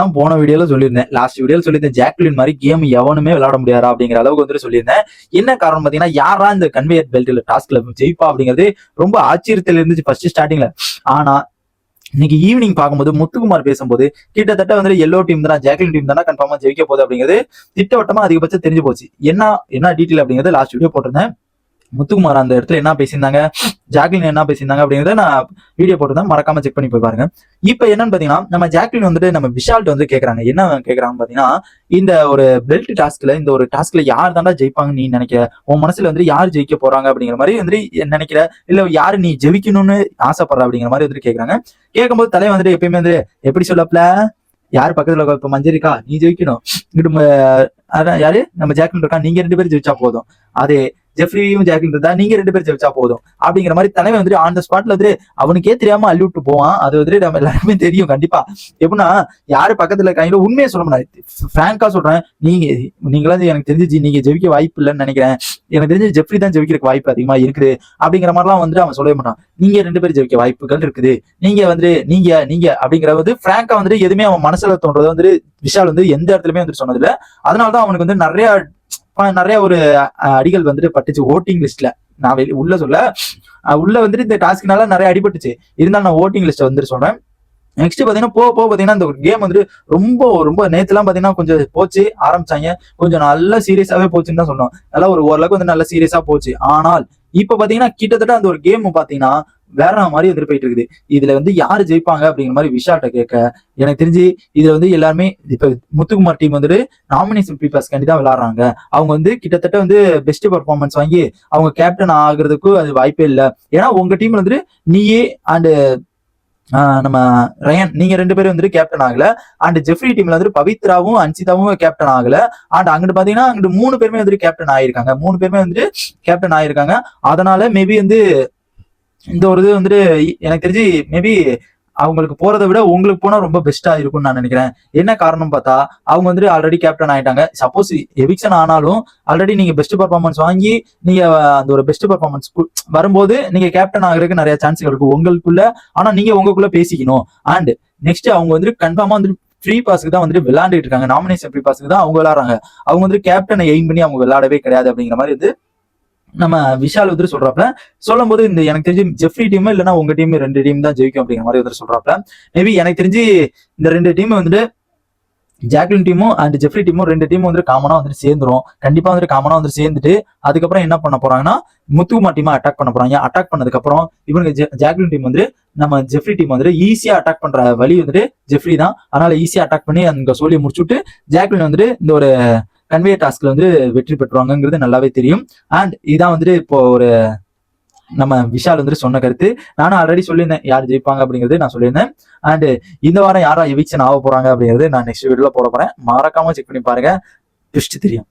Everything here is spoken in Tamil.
தான் போன வீடியோல சொல்லியிருந்தேன். லாஸ்ட் வீடியோல சொல்லியிருந்தேன் ஜாக்லின் மாதிரி கேம் எவனுமே விளையாட முடியாதா அப்படிங்கிற அளவுக்கு வந்துட்டு சொல்லியிருந்தேன். என்ன காரணம் பாத்தீங்கன்னா யாரா இந்த கன்வேயர் பெல்ட்ல டாஸ்க்ல ஜெயிப்பா அப்படிங்கிறது ரொம்ப ஆச்சரியத்தில் இருந்துச்சு ஃபர்ஸ்ட் ஸ்டார்டிங்ல ஆனா இன்னைக்கு ஈவினிங் பார்க்கும்போது முத்துக்குமார் பேசும்போது கிட்டத்தட்ட வந்து எல்லோ டீம் தான் ஜாக்லின் டீம் தானே கன்ஃபார்மா ஜெயிக்க போகுது அப்படிங்கிறது திட்டவட்டமா அதிகபட்சம் தெரிஞ்சு போச்சு. என்ன என்ன டீட்டெயில் அப்படிங்கிறது லாஸ்ட் வீடியோ போட்டிருந்தேன். முத்துக்குமார் அந்த இடத்துல என்ன பேசியிருந்தாங்க? ஜாக்லின் என்ன பேசியிருந்தாங்க அப்படிங்கிறத நான் வீடியோ போட்டுதான் மறக்காம செக் பண்ணி போய் பாருங்க. இப்போ என்னன்னு பாத்தீங்கன்னா நம்ம ஜாக்லின் வந்துட்டு நம்ம விஷால்ட் வந்து கேக்குறாங்க. என்ன கேக்குறாங்க பாத்தீங்கன்னா இந்த ஒரு பெல்ட் டாஸ்க்ல இந்த ஒரு டாஸ்க்ல யார் தாண்டா ஜெயிப்பாங்க நீ நினைக்கிற? உன் மனசுல வந்து யார் ஜெயிக்க போறாங்க அப்படிங்கிற மாதிரி வந்து நினைக்கிற? இல்ல யாரு நீ ஜெயிக்கணும்னு ஆசைப்படுற அப்படிங்கிற மாதிரி வந்துட்டு கேக்குறாங்க. கேட்கும்போது தலை வந்துட்டு எப்பயுமே வந்து எப்படி சொல்லப்பல? யார் பக்கத்துல இப்ப மஞ்சரிக்கா நீ ஜெயிக்கணும் இங்கிட்டு அதான் யாரு? நம்ம ஜாக்லின் இருக்கா? நீங்க ரெண்டு பேரும் ஜெயிச்சா போதும். அதே ஜெஃப்ரியும் ஜாக்லின் இருந்தா நீங்க ரெண்டு பேரும் ஜெயிச்சா போதும். அப்படிங்கிற மாதிரி தலைவன் வந்துட்டு ஆன் த ஸ்பாட்ல வந்துட்டு அவனுக்கே தெரியாம அள்ளி விட்டு போவான். அது வந்துட்டு நம்ம எல்லாருமே தெரியும் கண்டிப்பா. எப்படின்னா யாரு பக்கத்துல இருக்காங்களோ உண்மையை சொல்ல முடியாது ஃப்ராங்கா சொல்றேன் நீங்க நீங்களா எனக்கு தெரிஞ்சு நீங்க ஜெயிக்க வாய்ப்பு இல்லைன்னு நினைக்கிறேன். எனக்கு தெரிஞ்சு ஜெஃப்ரி தான் ஜெயிக்கிறதுக்கு வாய்ப்பு அதிகமா இருக்குது. அப்படிங்கிற மாதிரிலாம் வந்துட்டு அவன் சொல்லவே மாட்டான். நீங்க ரெண்டு பேரும் ஜெயிக்க வாய்ப்புகள் இருக்குது. நீங்க வந்து நீங்க நீங்க அப்படிங்கிற வந்து ஃப்ராங்கா வந்துட்டு எதுவுமே அவன் மனசுல தோன்றது வந்துட்டு விஷால் வந்து எந்த இடத்துலயுமே வந்துட்டு சொன்னது இல்ல அதனாலதான் அவனுக்கு வந்து நிறைய நிறைய ஒரு அடிகள் வந்துட்டு பட்டுச்சு ஓட்டிங் லிஸ்ட்ல நான் வெளி உள்ள சொல்ல உள்ள வந்துட்டு இந்த டாஸ்க்னால நிறைய அடிபட்டுச்சு. இருந்தாலும் நான் ஓட்டிங் லிஸ்ட் வந்துட்டு சொல்றேன். நெக்ஸ்ட் பாத்தீங்கன்னா போக போக பாத்தீங்கன்னா இந்த கேம் வந்து ரொம்ப ரொம்ப நேத்துலாம் பாத்தீங்கன்னா கொஞ்சம் போச்சு ஆரம்பிச்சாங்க. கொஞ்சம் நல்லா சீரியஸாவே போச்சுன்னு தான் சொன்னோம். நல்லா ஒரு ஓரளவுக்கு வந்து நல்லா சீரியஸா போச்சு. ஆனால் இப்ப பாத்தீங்கன்னா கிட்டத்தட்ட அந்த ஒரு கேம் பாத்தீங்கன்னா வேற மாதிரி வந்துட்டு போயிட்டு இருக்குது இதுல வந்து யாரு ஜெயிப்பாங்க அப்படிங்கிற மாதிரி விஷாட்ட கேட்க எனக்கு தெரிஞ்சு இதுல வந்து எல்லாருமே இப்ப முத்துக்குமார் டீம் வந்துட்டு நாமினேஷன் பீப்பர்ஸ் தான் விளாடுறாங்க. அவங்க வந்து கிட்டத்தட்ட வந்து பெஸ்ட் பர்ஃபார்மன்ஸ் வாங்கி அவங்க கேப்டன் ஆகுறதுக்கு அது வாய்ப்பே இல்லை. ஏன்னா உங்க டீம்ல வந்துட்டு நீயே அண்டு நம்ம ரயன் நீங்க ரெண்டு பேரும் வந்துட்டு கேப்டன் ஆகல. அண்ட் ஜெஃப்ரி டீம்ல வந்துட்டு பவித்ராவும் அன்சிதாவும் கேப்டன் ஆகல. அண்ட் அங்கிட்டு பாத்தீங்கன்னா அங்கிட்டு மூணு பேருமே வந்துட்டு கேப்டன் ஆயிருக்காங்க. மூணு பேருமே வந்துட்டு கேப்டன் ஆயிருக்காங்க. அதனால மேபி வந்து இந்த ஒரு இது வந்துட்டு எனக்கு தெரிஞ்சு மேபி அவங்களுக்கு போறதை விட உங்களுக்கு போனா ரொம்ப பெஸ்டா இருக்கும்னு நான் நினைக்கிறேன். என்ன காரணம் பார்த்தா அவங்க வந்துட்டு ஆல்ரெடி கேப்டன் ஆயிட்டாங்க. சப்போஸ் எவிக்ஷன் ஆனாலும் ஆல்ரெடி நீங்க பெஸ்ட் பர்ஃபார்மன்ஸ் வாங்கி நீங்க அந்த ஒரு பெஸ்ட் பர்ஃபார்மன்ஸ் வரும்போது நீங்க கேப்டன் ஆகுறதுக்கு நிறைய சான்ஸ்கள் இருக்கு உங்களுக்குள்ள. ஆனா நீங்க உங்களுக்குள்ள பேசிக்கணும். அண்ட் நெக்ஸ்ட் அவங்க வந்துட்டு கன்ஃபார்மா வந்துட்டு ஃப்ரீ பாஸ்க்கு தான் வந்துட்டு விளையாண்டுட்டு இருக்காங்க. நாமினேஷன் ஃப்ரீ பாஸ்க்கு தான் அவங்க விளையாடுறாங்க. அவங்க வந்துட்டு கேப்டனை எய்ம் பண்ணி அவங்க விளையாடவே கிடையாது அப்படிங்கிற மாதிரி வந்து நம்ம விஷால் வந்துட்டு சொல்றாப்ல. சொல்லும் போது இந்த எனக்கு தெரிஞ்சு ஜெஃப்ரி டீம் இல்லைன்னா உங்க டீம் ரெண்டு டீம் தான் ஜெயிக்கும் அப்படிங்கிற மாதிரி வந்து சொல்றாப்ல. மேபி எனக்கு தெரிஞ்சு இந்த ரெண்டு டீம் வந்துட்டு ஜாக்லின் டீமும் அண்ட் ஜெஃப்ரி டீமும் ரெண்டு டீமும் வந்துட்டு காமனா வந்துட்டு சேர்ந்துரும். கண்டிப்பா வந்துட்டு காமனா வந்துட்டு சேர்ந்துட்டு அதுக்கப்புறம் என்ன பண்ண போறாங்கன்னா முத்துகுமா டீமா அட்டாக் பண்ண போறாங்க. அட்டாக் பண்ணதுக்கு அப்புறம் இவங்க ஜெ- ஜாக்லின் டீம் வந்து நம்ம ஜெஃப்ரி டீம் வந்துட்டு ஈஸியா அட்டாக் பண்ற வழி வந்துட்டு ஜெஃப்ரி தான். அதனால ஈஸியா அட்டாக் பண்ணி அங்க சொல்லி முடிச்சுட்டு ஜாக்லின் வந்துட்டு இந்த ஒரு கன்வே டாஸ்க்ல வந்து வெற்றி பெற்றுவாங்கங்கிறது நல்லாவே தெரியும். அண்ட் இதான் வந்துட்டு இப்போ ஒரு நம்ம விஷால் வந்துட்டு சொன்ன கருத்து. நானும் ஆல்ரெடி சொல்லியிருந்தேன் யார் ஜெயிப்பாங்க அப்படிங்கிறது நான் சொல்லியிருந்தேன். அண்ட் இந்த வாரம் யாரா எவிக்ஷன் ஆக போறாங்க அப்படிங்கிறது நான் நெக்ஸ்ட் வீடியோல போட போறேன். மறக்காம செக் பண்ணி பாருங்க. ட்விஸ்ட் தெரியும்.